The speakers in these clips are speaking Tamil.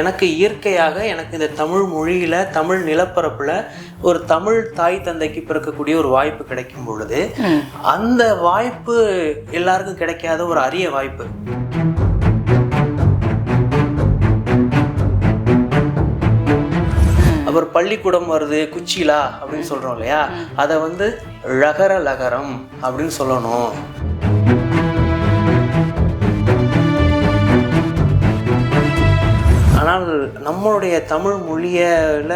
எனக்கு இயற்கையாக எனக்கு இந்த தமிழ் மொழியில் தமிழ் நிலப்பரப்பில் ஒரு தமிழ் தாய் தந்தைக்கு பிறக்கக்கூடிய ஒரு வாய்ப்பு கிடைக்கும் பொழுது அந்த வாய்ப்பு எல்லாருக்கும் கிடைக்காத ஒரு அரிய வாய்ப்பு. அப்புறம் பள்ளிக்கூடம் வருது குச்சிலா அப்படின்னு சொல்கிறோம் இல்லையா? அதை வந்து ழகர லகரம் அப்படின்னு சொல்லணும். நம்மளுடைய தமிழ் மொழியில்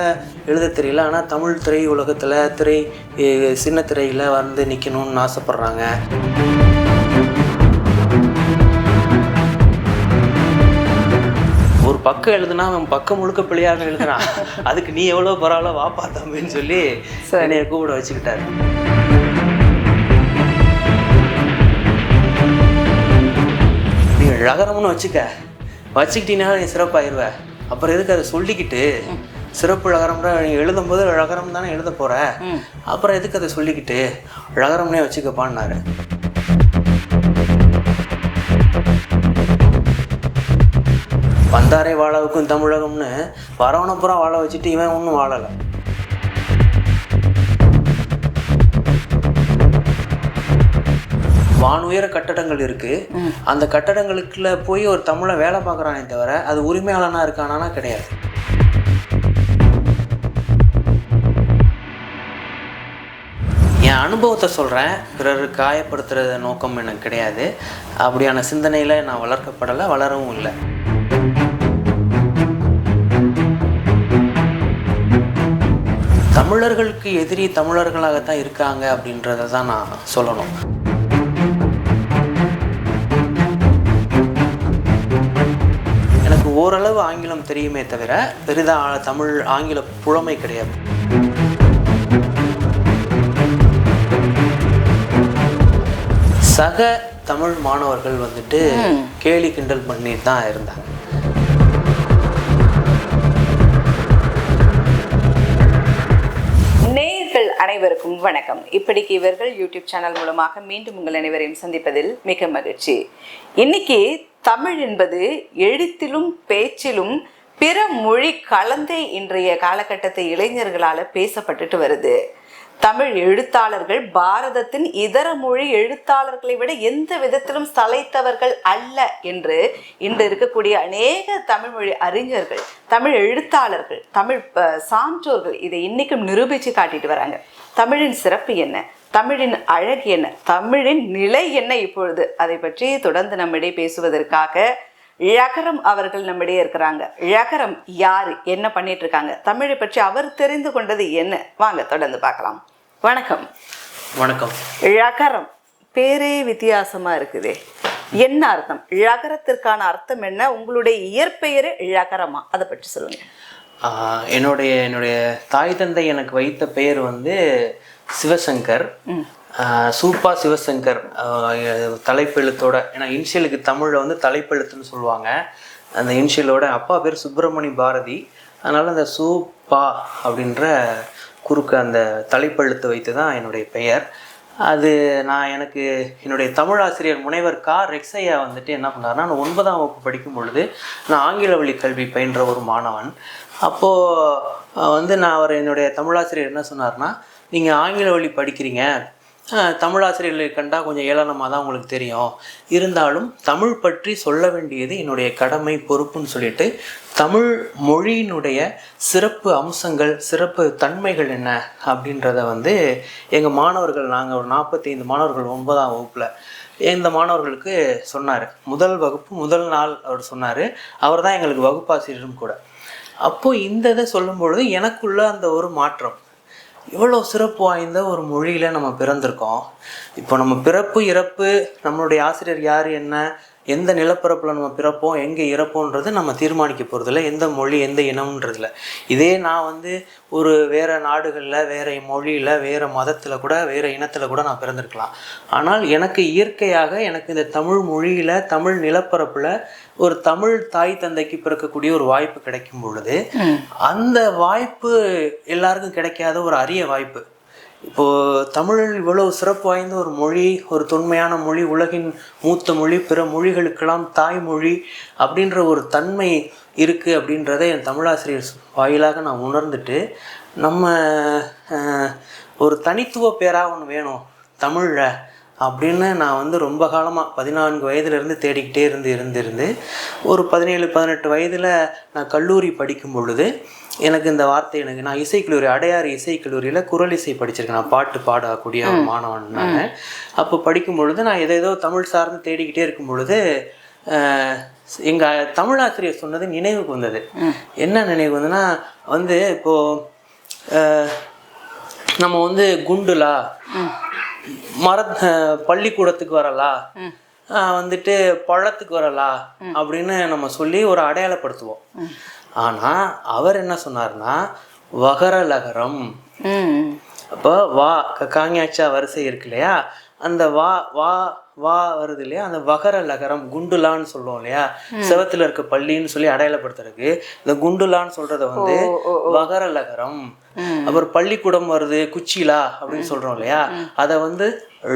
எழுத தெரியல. ஆனால் தமிழ் திரை உலகத்தில் திரை சின்ன திரையில் வந்து நிற்கணும்னு ஆசைப்பட்றாங்க. ஒரு பக்கம் எழுதுனா அவன் பக்கம் முழுக்க பிள்ளையாக எழுதுறான். அதுக்கு நீ எவ்வளோ பரவாயில்ல வாப்பா தம்பின்னு சொல்லி என்னைய கூப்பிட வச்சுக்கிட்டாரு. நீ ழகரம்னு வச்சுக்க. வச்சுக்கிட்டீங்கன்னா நீ சிறப்பாயிருவ. அப்புறம் எதுக்கு அதை சொல்லிக்கிட்டு? சிறப்பு ழகரம்ன்ற நீ எழுதும்போது ழகரம் தானே எழுத போற? அப்புறம் எதுக்கு அதை சொல்லிக்கிட்டு? ழகரம்னே வச்சுக்கப்பான்னாரு வந்தாரை வாழவுக்கும் தமிழகம்னு வரவனப்புறம் வாழ வச்சுட்டு இவன் ஒன்றும் வாழலை. வானுயர கட்டடங்கள் இருக்கு. அந்த கட்டடங்களுக்குள்ள போய் ஒரு தமிழை வேலை பார்க்குறானே தவிர அது உரிமையாளனா இருக்கானா கிடையாது. என் அனுபவத்தை சொல்கிறேன் பிறர் காயப்படுத்துறது நோக்கம் எனக்கு கிடையாது. அப்படியான சிந்தனையில் நான் வளர்க்கப்படலை வளரவும் இல்லை. தமிழர்களுக்கு எதிரி தமிழர்களாகத்தான் இருக்காங்க அப்படின்றத தான் நான் சொல்லணும். ஓரளவு ஆங்கிலம் தெரியுமே தவிர பெரிதாக தமிழ் ஆங்கில புலமை கிடையாது. சக தமிழ் மாணவர்கள் வந்துட்டு கேலி கிண்டல் பண்ணிட்டு தான் இருந்தாங்க. அனைவருக்கும் வணக்கம். இப்படிக்கு இவர்கள் யூடியூப் சேனல் மூலமாக மீண்டும் உங்கள் அனைவரையும் சந்திப்பதில் மிக மகிழ்ச்சி. இன்னைக்கு தமிழ் என்பது எழுத்திலும் பேச்சிலும் பிற மொழி கலந்தே இன்றைய காலகட்டத்தை இளைஞர்களால் பேசப்பட்டுட்டு வருது. தமிழ் எழுத்தாளர்கள் பாரதத்தின் இதர மொழி எழுத்தாளர்களை விட எந்த விதத்திலும் சளைத்தவர்கள் அல்ல என்று இன்று இருக்கக்கூடிய அநேக தமிழ் மொழி அறிஞர்கள் தமிழ் எழுத்தாளர்கள் தமிழ் சான்றோர்கள் இதை இன்னைக்கும் நிரூபித்து காட்டிட்டு வராங்க. தமிழின் சிறப்பு என்ன? தமிழின் அழகு என்ன? தமிழின் நிலை என்ன இப்பொழுது? அதை பற்றி தொடர்ந்து நம்மிடையே பேசுவதற்காக ழகரம் அவர்கள் நம்மிடையே இருக்கிறாங்க. ழகரம் யாரு? என்ன பண்ணிட்டு இருக்காங்க தமிழை பற்றி அவர் தெரிந்து கொண்டது என்ன? வாங்க தொடர்ந்து பார்க்கலாம். வணக்கம். வணக்கம். ழகரம் பேரே வித்தியாசமா இருக்குதே. என்ன அர்த்தம்? ழகரத்திற்கான அர்த்தம் என்ன? உங்களுடைய இயற்பெயரு ழகரமா? அதை பற்றி சொல்லுங்க. என்னுடைய என்னுடைய தாய் தந்தை எனக்கு வைத்த பெயர் வந்து சிவசங்கர். சூப்பா சிவசங்கர் தலைப்பெழுத்தோட ஏன்னா இனிஷியலுக்கு தமிழில் வந்து தலைப்பெழுத்துன்னு சொல்லுவாங்க. அந்த இனிஷியலோட அப்பா பேர் சுப்பிரமணி பாரதி. அதனால் அந்த சூப்பா அப்படின்ற குறுக்கு அந்த தலைப்பெழுத்து வைத்து தான் என்னுடைய பெயர். அது நான் எனக்கு என்னுடைய தமிழ் ஆசிரியர் முனைவர் கா. ரெக்ஸையா வந்துட்டு என்ன பண்ணாருன்னா நான் ஒன்பதாம் வகுப்பு படிக்கும் பொழுது நான் ஆங்கில வழி கல்வி பயின்ற ஒரு மாணவன். அப்போது வந்து நான் அவர் என்னுடைய தமிழாசிரியர் என்ன சொன்னார்னா நீங்கள் ஆங்கில வழி படிக்கிறீங்க தமிழாசிரியர்களை கண்டால் கொஞ்சம் ஏளனமாக தான் உங்களுக்கு தெரியும். இருந்தாலும் தமிழ் பற்றி சொல்ல வேண்டியது என்னுடைய கடமை பொறுப்புன்னு சொல்லிட்டு தமிழ் மொழியினுடைய சிறப்பு அம்சங்கள் சிறப்பு தன்மைகள் என்ன அப்படின்றத வந்து எங்கள் மாணவர்கள் நாங்கள் ஒரு நாற்பத்தைந்து மாணவர்கள் ஒன்பதாம் வகுப்பில் இந்த மாணவர்களுக்கு சொன்னார். முதல் வகுப்பு முதல் நாள் அவர் சொன்னார். அவர் தான் எங்களுக்கு வகுப்பாசிரியரும் கூட. அப்போது இந்த இதை சொல்லும் பொழுது எனக்குள்ள அந்த ஒரு மாற்றம். இவ்வளோ சிறப்பு வாய்ந்த ஒரு மொழியில் நம்ம பிறந்திருக்கோம்? இப்போ நம்ம பிறப்பு இறப்பு நம்மளுடைய ஆசிரியர் யார் என்ன எந்த நிலப்பரப்பில் நம்ம பிறப்போம் எங்கே இறப்போன்றது நம்ம தீர்மானிக்க போகிறதில்ல எந்த மொழி எந்த இனம்ன்றதில்ல. இதே நான் வந்து ஒரு வேறு நாடுகளில் வேறு மொழியில் வேறு மதத்தில் கூட வேறு இனத்தில் கூட நான் பிறந்திருக்கலாம். ஆனால் எனக்கு இயற்கையாக எனக்கு இந்த தமிழ் மொழியில் தமிழ் நிலப்பரப்பில் ஒரு தமிழ் தாய் தந்தைக்கு பிறக்கக்கூடிய ஒரு வாய்ப்பு கிடைக்கும் பொழுது அந்த வாய்ப்பு எல்லாருக்கும் கிடைக்காத ஒரு அரிய வாய்ப்பு. இப்போது தமிழ் இவ்வளவு சிறப்பு வாய்ந்த ஒரு மொழி ஒரு தொன்மையான மொழி உலகின் மூத்த மொழி பிற மொழிகளுக்கெல்லாம் தாய்மொழி அப்படின்ற ஒரு தன்மை இருக்குது அப்படின்றத என் தமிழாசிரியர் வாயிலாக நான் உணர்ந்துட்டு நம்ம ஒரு தனித்துவ பேராக ஒன்று வேணும் தமிழில். அப்படின்னு நான் வந்து ரொம்ப காலமாக பதினான்கு வயதுலேருந்து தேடிக்கிட்டே இருந்து இருந்து இருந்து ஒரு பதினேழு பதினெட்டு வயதில் நான் கல்லூரி படிக்கும் பொழுது எனக்கு இந்த வார்த்தை எனக்கு நான் இசைக்கல்லூரி அடையாறு இசைக்கல்லூரியில் குரல் இசை படிச்சிருக்கேன். நான் பாட்டு பாடக்கூடிய மாணவன் நான். அப்போ படிக்கும் பொழுது நான் எதோ ஏதோ தமிழ் சார்ந்து தேடிக்கிட்டே இருக்கும் பொழுது எங்கள் தமிழாசிரியர் சொன்னது நினைவுக்கு வந்தது. என்ன நினைவு வந்துன்னா வந்து இப்போது நம்ம வந்து குண்டுலா மர பள்ளிக்கூடத்துக்கு வரலா? வந்துட்டு பழத்துக்கு வரலா? அப்படின்னு நம்ம சொல்லி ஒரு அடையாளப்படுத்துவோம். ஆனா அவர் என்ன சொன்னார்னா வகர லகரம் அப்போ வா க- காங்யாச்சா வரிசை இருக்கு இல்லையா? அந்த வா வா வா வருது இல்லையா? அந்த வகர லகரம் குண்டுலான்னு சொல்லுவோம் இல்லையா? செவத்துல இருக்க பள்ளின்னு சொல்லி அடையாளப்படுத்துறதுக்கு இந்த குண்டுலான்னு சொல்றத வந்து வகர லகரம். அப்புறம் பள்ளிக்கூடம் வருது குச்சிலா அப்படின்னு சொல்றோம் இல்லையா? அதை வந்து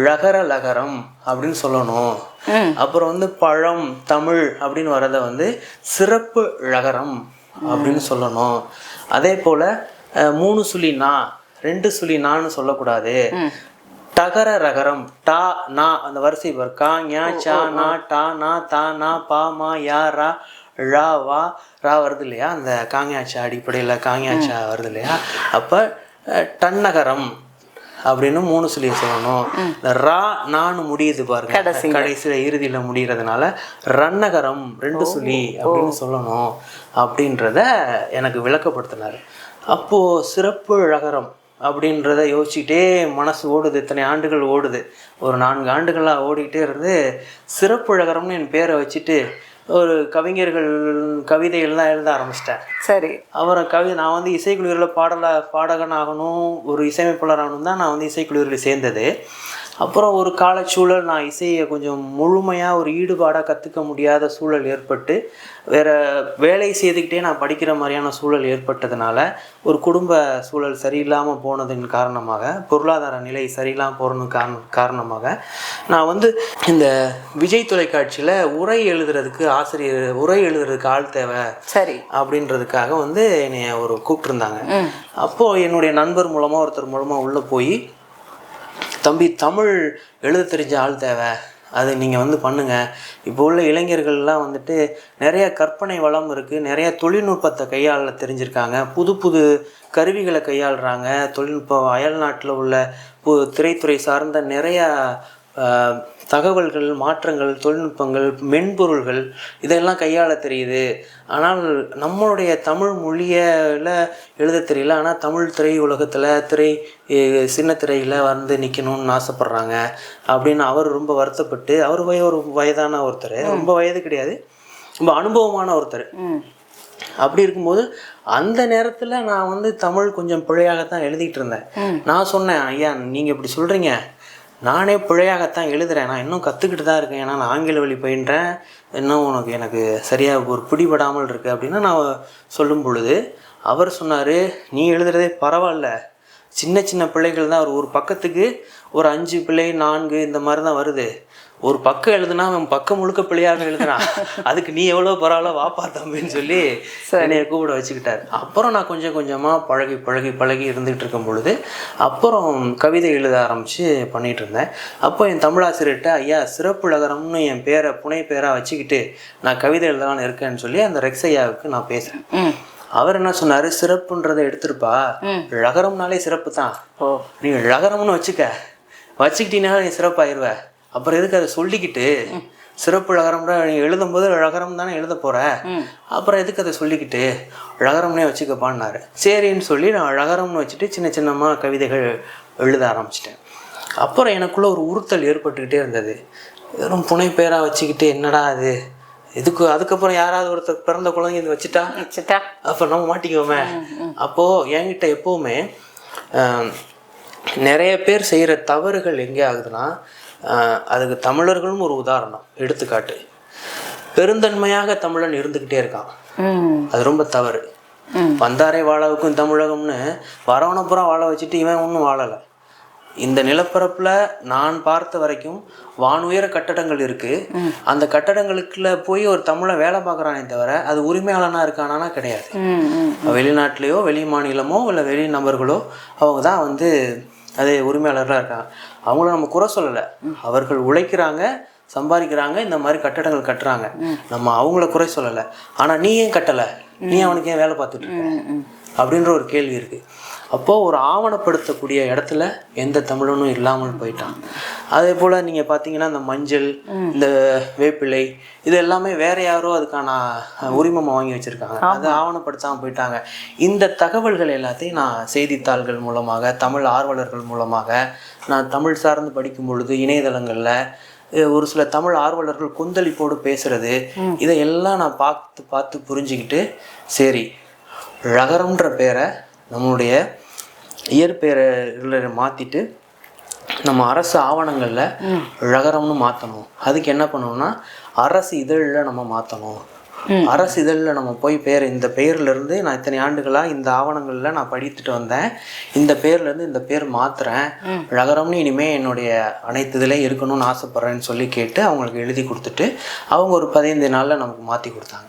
ழகர லகரம் அப்படின்னு சொல்லணும். அப்புறம் வந்து பழம் தமிழ் அப்படின்னு வரதை வந்து சிறப்பு ழகரம் அப்படின்னு சொல்லணும். அதே போல மூணு சுழி ரெண்டு சுழி நான்னு சொல்லக்கூடாது. டகர ரகரம் டா நா அந்த வரிசை வரும் கா ஞா சா நா டா நா தா நா பா மா யா ரா ழா வா ரா வருது இல்லையா? அந்த காங்யாச்சா அடிப்படையில் காங்யாச்சா வருது இல்லையா? அப்போ டன்னகரம் அப்படின்னு மூணு சொல்லி சொல்லணும். இந்த ரா நான்னு முடியுது பாருங்க. கடைசியில. இறுதியில முடியறதுனால ரன்னகரம் ரெண்டு சொல்லி அப்படின்னு சொல்லணும். அப்படின்றத எனக்கு விளக்கப்படுத்தினாரு. அப்போ சிறப்பு ழகரம் அப்படின்றத யோசிச்சுக்கிட்டே மனசு ஓடுது. இத்தனை ஆண்டுகள் ஓடுது. ஒரு நான்கு ஆண்டுகளாக ஓடிக்கிட்டே இருந்து சிறப்பு ழகரம்னு என் பேரை வச்சுட்டு ஒரு கவிஞர்கள் கவிதைகள்லாம் எழுத ஆரம்பிச்சிட்டேன். சரி. அப்புறம் கவி நான் வந்து இசைக்குழுவில் பாடல பாடகன் ஆகணும் ஒரு இசையமைப்பாளர் ஆகணும் தான் நான் வந்து இசைக்குழுவில் சேர்ந்தது. அப்புறம் ஒரு காலச்சூழல் நான் இசையை கொஞ்சம் முழுமையாக ஒரு ஈடுபாடாக கற்றுக்க முடியாத சூழல் ஏற்பட்டு வேறு வேலை செய்துக்கிட்டே நான் படிக்கிற மாதிரியான சூழல் ஏற்பட்டதுனால ஒரு குடும்ப சூழல் சரியில்லாமல் போனதின் காரணமாக பொருளாதார நிலை சரியில்லாமல் போனது காரண காரணமாக நான் வந்து இந்த விஜய் தொலைக்காட்சியில் உரை எழுதுறதுக்கு ஆசிரியர் உரை எழுதுறதுக்கு ஆள் தேவை சரி. அப்படின்றதுக்காக வந்து என்னைய ஒரு கூப்பிட்டுருந்தாங்க. அப்போது என்னுடைய நண்பர் மூலமாக ஒருத்தர் மூலமாக உள்ளே போய் தம்பி தமிழ் எழுத தெரிஞ்ச ஆள் தேவை. அது நீங்கள் வந்து பண்ணுங்கள் இப்போ உள்ள இளைஞர்கள்லாம் வந்துட்டு நிறைய கற்பனை வளம் இருக்குது நிறைய தொழில்நுட்பத்தை கையாள தெரிஞ்சிருக்காங்க. புது புது கருவிகளை கையாளுறாங்க. தொழில்நுட்பம் அயல்நாட்டில் உள்ள பு திரைத்துறை சார்ந்த நிறையா தகவல்கள் மாற்றங்கள் தொழில்நுட்பங்கள் மென்பொருள்கள் இதெல்லாம் கையாள தெரியுது. ஆனால் நம்மளுடைய தமிழ் மொழியில் எழுத தெரியல. ஆனால் தமிழ் திரை உலகத்தில் திரை சின்ன திரையில் வந்து நிற்கணும்னு ஆசைப்பட்றாங்க. அப்படின்னு அவர் ரொம்ப வருத்தப்பட்டு அவர் வய ஒரு வயதான ஒருத்தர். ரொம்ப வயது கிடையாது. ரொம்ப அனுபவமான ஒருத்தர். அப்படி இருக்கும்போது அந்த நேரத்தில் நான் வந்து தமிழ் கொஞ்சம் பிழையாகத்தான் எழுதிட்டு இருந்தேன். நான் சொன்னேன் ஐயா நீங்கள் இப்படி சொல்கிறீங்க நானே பிழையாகத்தான் எழுதுகிறேன் நான் இன்னும் கற்றுக்கிட்டு தான் இருக்கேன். ஏன்னா நான் ஆங்கில வழி பயின்றேன். இன்னும் உனக்கு எனக்கு சரியாக ஒரு பிடிபடாமல் இருக்குது அப்படின்னு நான் சொல்லும் பொழுது அவர் சொன்னார் நீ எழுதுறதே பரவாயில்ல. சின்ன சின்ன பிள்ளைகள் தான். ஒரு ஒரு பக்கத்துக்கு ஒரு அஞ்சு பிள்ளை நான்கு இந்த மாதிரி தான் வருது. ஒரு பக்கம் எழுதுனா அவன் பக்கம் முழுக்க பிள்ளையாக எழுதுறான். அதுக்கு நீ எவ்வளோ பரவாயில்ல வாப்பா தம்பின்னு சொல்லி என்னைய கூப்பிட வச்சுக்கிட்டாரு. அப்புறம் நான் கொஞ்சம் கொஞ்சமாக பழகி பழகி பழகி இருந்துகிட்டு இருக்கும் பொழுது அப்புறம் கவிதை எழுத ஆரம்பித்து பண்ணிட்டு இருந்தேன். அப்போ என் தமிழாசிரியர்கிட்ட ஐயா சிறப்பு லகரம்னு என் பேரை புனை பேராக வச்சுக்கிட்டு நான் கவிதை எழுதலாம்னு இருக்கேன்னு சொல்லி அந்த ரெக்ஸையாவுக்கு நான் பேசுகிறேன் அவர் என்ன சொன்னாரு? சிறப்புன்றதை எடுத்திருப்பா. ழகரம்னாலே சிறப்பு தான் ஓ. நீ ழகரம்னு வச்சுக்க. வச்சுக்கிட்டீங்கன்னா நீ சிறப்பாயிருவ. அப்புறம் எதுக்கு அதை சொல்லிக்கிட்டு? சிறப்பு ழகரம்ன்ற நீ எழுதும்போது ழகரம் தானே எழுத போற? அப்புறம் எதுக்கு அதை சொல்லிக்கிட்டு? ழகரம்னே வச்சுக்கப்பான்னாரு. சரின்னு சொல்லி நான் ழகரம்னு வச்சுட்டு சின்ன சின்னமாக கவிதைகள் எழுத ஆரம்பிச்சிட்டேன். அப்புறம் எனக்குள்ள ஒரு உறுத்தல் ஏற்பட்டுக்கிட்டே இருந்தது. வெறும் புனை பேராக வச்சுக்கிட்டு என்னடா அது? இதுக்கு அதுக்கப்புறம் யாராவது ஒருத்தர் பிறந்த குழந்தை இது வச்சுட்டா? வச்சுட்டா? அப்போ நம்ம மாட்டிக்குவோமே. அப்போது என்கிட்ட எப்போவுமே நிறைய பேர் செய்கிற தவறுகள் எங்கே ஆகுதுன்னா அதுக்கு தமிழர்களும் ஒரு உதாரணம் எடுத்துக்காட்டு. பெருந்தன்மையாக தமிழன் இருந்துக்கிட்டே இருக்கான். அது ரொம்ப தவறு. வந்தாரை வாழவுக்கும் தமிழகம்னு வரவனை பூரா வாழ வச்சுட்டு இவன் ஒன்றும் வாழலை. இந்த நிலப்பரப்புல நான் பார்த்த வரைக்கும் வானுயர கட்டடங்கள் இருக்கு. அந்த கட்டடங்களுக்குள்ள போய் ஒரு தமிழன் வேலை பார்க்குறானே தவிர அது உரிமையாளனா இருக்கானா கிடையாது. வெளிநாட்டிலேயோ வெளி மாநிலமோ இல்லை வெளி நபர்களோ அவங்க தான் வந்து அது உரிமையாளர்களாக இருக்காங்க. அவங்கள நம்ம குறை சொல்லலை. அவர்கள் உழைக்கிறாங்க சம்பாதிக்கிறாங்க இந்த மாதிரி கட்டடங்கள் கட்டுறாங்க. நம்ம அவங்கள குறை சொல்லலை. ஆனால் நீ ஏன் கட்டலை? நீ அவனுக்கு ஏன் வேலை பார்த்துட்டு இருக்க? அப்படின்ற ஒரு கேள்வி இருக்கு. அப்போ ஒரு ஆவணப்படுத்தக்கூடிய இடத்துல எந்த தமிழனும் இல்லாமல் போயிட்டான். அதே போல நீங்க பார்த்தீங்கன்னா இந்த மஞ்சள் இந்த வேப்பிலை இது எல்லாமே வேற யாரோ அதுக்கான அஹ், உரிமம் வாங்கி வச்சிருக்காங்க. அதை ஆவணப்படுத்தாம போயிட்டாங்க. இந்த தகவல்கள் எல்லாத்தையும் நான் செய்தித்தாள்கள் மூலமாக தமிழ் ஆர்வலர்கள் மூலமாக நான் தமிழ் சார்ந்து படிக்கும் பொழுது இணையதளங்கள்ல ஒரு சில தமிழ் ஆர்வலர்கள் கொந்தளிப்போடு பேசுறது இதையெல்லாம் நான் பார்த்து பார்த்து புரிஞ்சுக்கிட்டு சரி ழகரம்ன்ற பேரை நம்மளுடைய இயற்பெயரை மாற்றிட்டு நம்ம அரசு ஆவணங்களில் ழகரம்னு மாற்றணும் அதுக்கு என்ன பண்ணணும்னா அரசு இதழில் நம்ம மாற்றணும் அரசு இதழில் நம்ம போய் பேர் இந்த பெயர்ல இருந்து நான் இத்தனை ஆண்டுகளாக இந்த ஆவணங்களில் நான் படித்துட்டு வந்தேன். இந்த பேர்ல இருந்து இந்த பேர் மாத்துறேன். ழகரம்னு இனிமே என்னுடைய அனைத்து இதுலேயும் இருக்கணும்னு ஆசைப்பட்றேன்னு சொல்லி கேட்டு அவங்களுக்கு எழுதி கொடுத்துட்டு அவங்க ஒரு பதினைந்து நாளில் நமக்கு மாற்றி கொடுத்தாங்க.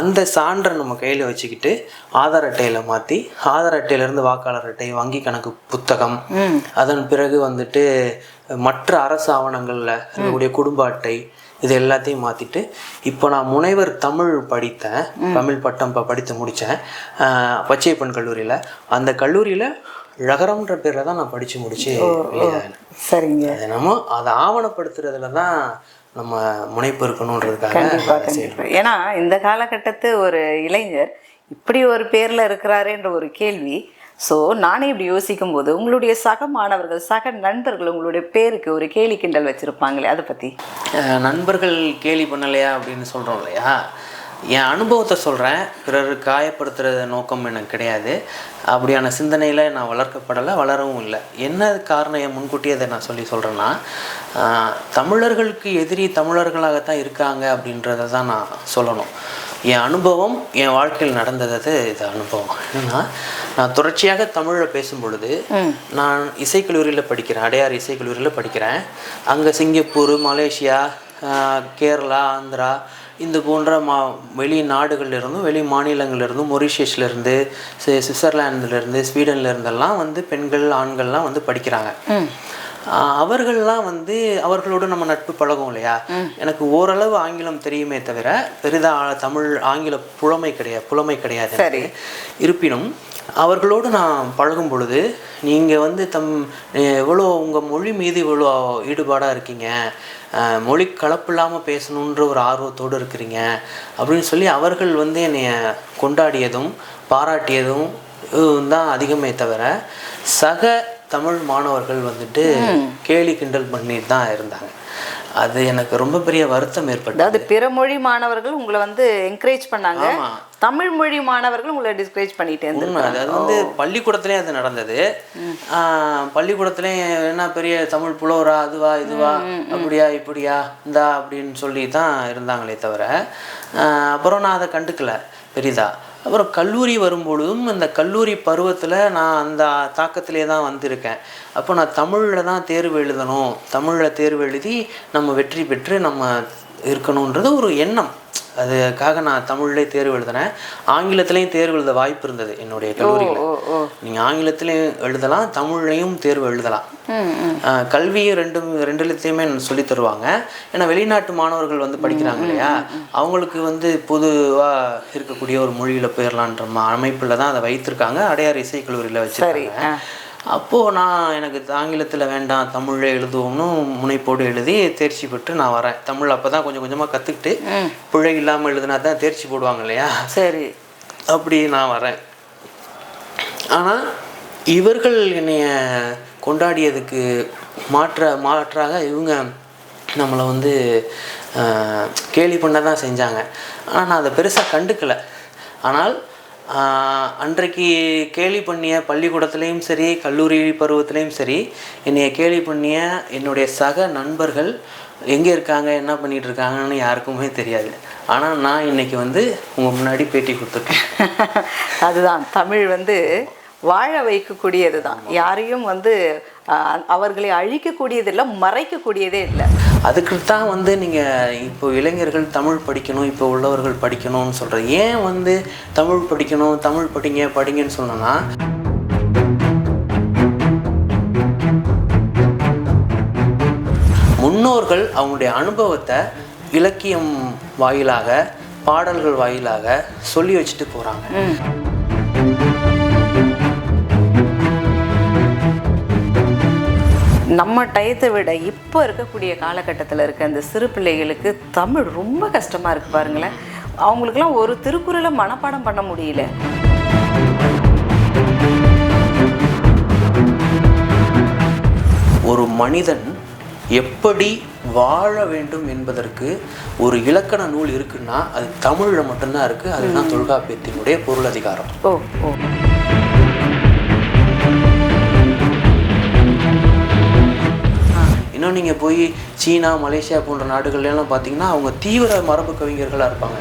அந்த சான்றை நம்ம கையில் வச்சுக்கிட்டு ஆதார் அட்டையில் மாற்றி ஆதார் அட்டையிலேருந்து வாக்காளர் அட்டை வங்கி கணக்கு புத்தகம் அதன் பிறகு வந்துட்டு மற்ற அரசு ஆவணங்களில் இருக்கக்கூடிய குடும்ப அட்டை இது எல்லாத்தையும் மாற்றிட்டு இப்போ நான் முனைவர் தமிழ் படித்தேன். தமிழ் பட்டம் இப்போ படித்து முடித்தேன். பச்சையப்பன் கல்லூரியில். அந்த கல்லூரியில் ழகரம்ன்ற பேரில் தான் நான் படித்து முடிச்சு வெளியாகினேன் சரிங்க. அது நம்ம அதை ஆவணப்படுத்துறதுல தான் நம்ம முனைப்பு இருக்கணுன்றதுக்காக ஏன்னா இந்த காலகட்டத்து ஒரு இளைஞர் இப்படி ஒரு பேர்ல இருக்கிறாருன்ற ஒரு கேள்வி ஸோ நானே இப்படி யோசிக்கும் போது உங்களுடைய சக மாணவர்கள் சக நண்பர்கள் உங்களுடைய பேருக்கு ஒரு கேலி கிண்டல் வச்சுருப்பாங்களே அதை பற்றி நண்பர்கள் கேலி பண்ணலையா அப்படின்னு சொல்கிறோம் இல்லையா? என் அனுபவத்தை சொல்கிறேன் பிறர் காயப்படுத்துகிற நோக்கம் எனக்கு கிடையாது. அப்படியான சிந்தனையில் நான் வளர்க்கப்படலை வளரவும் இல்லை. என்ன காரணம் என் முன்கூட்டியே அதை நான் சொல்லி சொல்கிறேன்னா தமிழர்களுக்கு எதிரி தமிழர்களாகத்தான் இருக்காங்க அப்படின்றத தான் நான் சொல்லணும். என் அனுபவம் என் வாழ்க்கையில் நடந்தது இது அனுபவம். என்னன்னா நான் தொடர்ச்சியாக தமிழில் பேசும் பொழுது நான் இசைக்கல்லூரியில் படிக்கிறேன். அடையார் இசைக்கல்லூரியில் படிக்கிறேன். அங்கே சிங்கப்பூர் மலேசியா கேரளா ஆந்திரா இந்த போன்ற மா வெளி நாடுகள்ல இருந்தும் வெளி மாநிலங்கள்ல இருந்தும் மொரிஷியஸ்ல இருந்து சு- சுவிட்சர்லாந்துல இருந்து ஸ்வீடன்ல இருந்தெல்லாம் வந்து பெண்கள் ஆண்கள்லாம் வந்து படிக்கிறாங்க. அவர்கள்லாம் வந்து அவர்களோட நம்ம நட்பு பழகும் இல்லையா? எனக்கு ஓரளவு ஆங்கிலம் தெரியுமே தவிர பெரிதா தமிழ் ஆங்கில புலமை கிடையாது புலமை கிடையாது. இருப்பினும் அவர்களோடு நான் பழகும் பொழுது நீங்கள் வந்து தம் எவ்வளோ உங்கள் மொழி மீது இவ்வளோ ஈடுபாடாக இருக்கீங்க. மொழி கலப்பு இல்லாமல் பேசணுன்ற ஒரு ஆர்வத்தோடு இருக்கிறீங்க அப்படின்னு சொல்லி அவர்கள் வந்து என்னைய கொண்டாடியதும் பாராட்டியதும் தான் அதிகமே தவிர சக தமிழ் மாணவர்கள் வந்துட்டு கேலி கிண்டல் பண்ணிட்டு தான் இருந்தாங்க. அது எனக்கு ரொம்ப பெரிய வருத்தம் ஏற்பட்டது. அதாவது பிற மொழி மாணவர்கள் உங்களை வந்து என்கரேஜ் பண்ணாங்க. தமிழ் மொழி மாணவர்கள் உங்களை டிஸ்கரேஜ் பண்ணிட்டே அது வந்து பள்ளிக்கூடத்துலேயும் அது நடந்தது. பள்ளிக்கூடத்துலேயும் என்ன பெரிய தமிழ் புலவரா அதுவா இதுவா அப்படியா இப்படியா இந்தா அப்படின்னு சொல்லி தான் இருந்தாங்களே தவிர அப்புறம் நான் அதை கண்டுக்கல பெரிதா. அப்புறம் கல்லூரி வரும்பொழுதும் அந்த கல்லூரி பருவத்தில் நான் அந்த தாக்கத்திலே தான் வந்திருக்கேன். அப்போ நான் தமிழில் தான் தேர்வு எழுதணும். தமிழில் தேர்வு எழுதி நம்ம வெற்றி பெற்று நம்ம இருக்கணுன்றது ஒரு எண்ணம். அதுக்காக நான் தமிழ்லேயே தேர்வு எழுதினேன். ஆங்கிலத்திலையும் தேர்வு எழுத வாய்ப்பு இருந்தது என்னுடைய கல்லூரியில். நீங்கள் ஆங்கிலத்திலையும் எழுதலாம் தமிழ்லையும் தேர்வு எழுதலாம். கல்வியும் ரெண்டும் ரெண்டுலத்தையுமே சொல்லி தருவாங்க. ஏன்னா வெளிநாட்டு மாணவர்கள் வந்து படிக்கிறாங்க இல்லையா? அவங்களுக்கு வந்து பொதுவாக இருக்கக்கூடிய ஒரு மொழியில் போயிடலான்ற அமைப்பில் தான் அதை வைத்திருக்காங்க. அடையார் இசைக்கல்லூரியில் வச்சிருக்காங்க. அப்போது நான் எனக்கு ஆங்கிலத்தில் வேண்டாம் தமிழில் எழுதுவோம்னு முனைப்போடு எழுதி தேர்ச்சி பெற்று நான் வரேன். தமிழ் அப்போ தான் கொஞ்சம் கொஞ்சமாக கற்றுக்கிட்டு பிழை இல்லாமல் எழுதுனா தான் தேர்ச்சி போடுவாங்க இல்லையா? சரி. அப்படி நான் வரேன். ஆனால் இவர்கள் என்னைய கொண்டாடியதுக்கு மாற்ற மாற்றாக இவங்க நம்மளை வந்து கேலி பண்ண தான் செஞ்சாங்க. ஆனால் நான் அதை பெருசாக கண்டுக்கலை. ஆனால் அன்றைக்கு கேலி பண்ணிய பள்ளிக்கூடத்துலேயும் சரி கல்லூரி பருவத்துலேயும் சரி என்னைய கேலி பண்ணிய என்னுடைய சக நண்பர்கள் எங்கே இருக்காங்க என்ன பண்ணிட்டு இருக்காங்கன்னு யாருக்குமே தெரியாது. ஆனால் நான் இன்னைக்கு வந்து உங்கள் முன்னாடி பேட்டி கொடுத்துருக்கேன். அதுதான். தமிழ் வந்து வாழ வைக்கக்கூடியது தான் யாரையும் வந்து அவர்களை அழிக்கக்கூடியது இல்லை மறைக்கக்கூடியதே இல்லை. அதுக்கு தான் வந்து நீங்கள் இப்போ இளைஞர்கள் தமிழ் படிக்கணும் இப்போ உள்ளவர்கள் படிக்கணும்னு சொல்கிறது ஏன் வந்து தமிழ் படிக்கணும் தமிழ் படிங்க படிங்கன்னு சொன்னோன்னா முன்னோர்கள் அவங்களுடைய அனுபவத்தை இலக்கியம் வாயிலாக பாடல்கள் வாயிலாக சொல்லி வச்சுட்டு போகிறாங்க நம்ம டயத்தை விட இப்போ இருக்கக்கூடிய காலகட்டத்தில் இருக்க அந்த சிறு பிள்ளைகளுக்கு தமிழ் ரொம்ப கஷ்டமாக இருக்குது பாருங்களேன். அவங்களுக்குலாம் ஒரு திருக்குறளை மனப்பாடம் பண்ண முடியல. ஒரு மனிதன் எப்படி வாழ வேண்டும் என்பதற்கு ஒரு இலக்கண நூல் இருக்குன்னா அது தமிழில் மட்டும்தான் இருக்குது அதுதான் தொல்காப்பியத்தினுடைய பொருள் அதிகாரம். ஓ ஓ. இன்னும் நீங்கள் போய் சீனா மலேசியா போன்ற நாடுகள்லாம் பார்த்தீங்கன்னா அவங்க தீவிர மரபு கவிஞர்களாக இருப்பாங்க.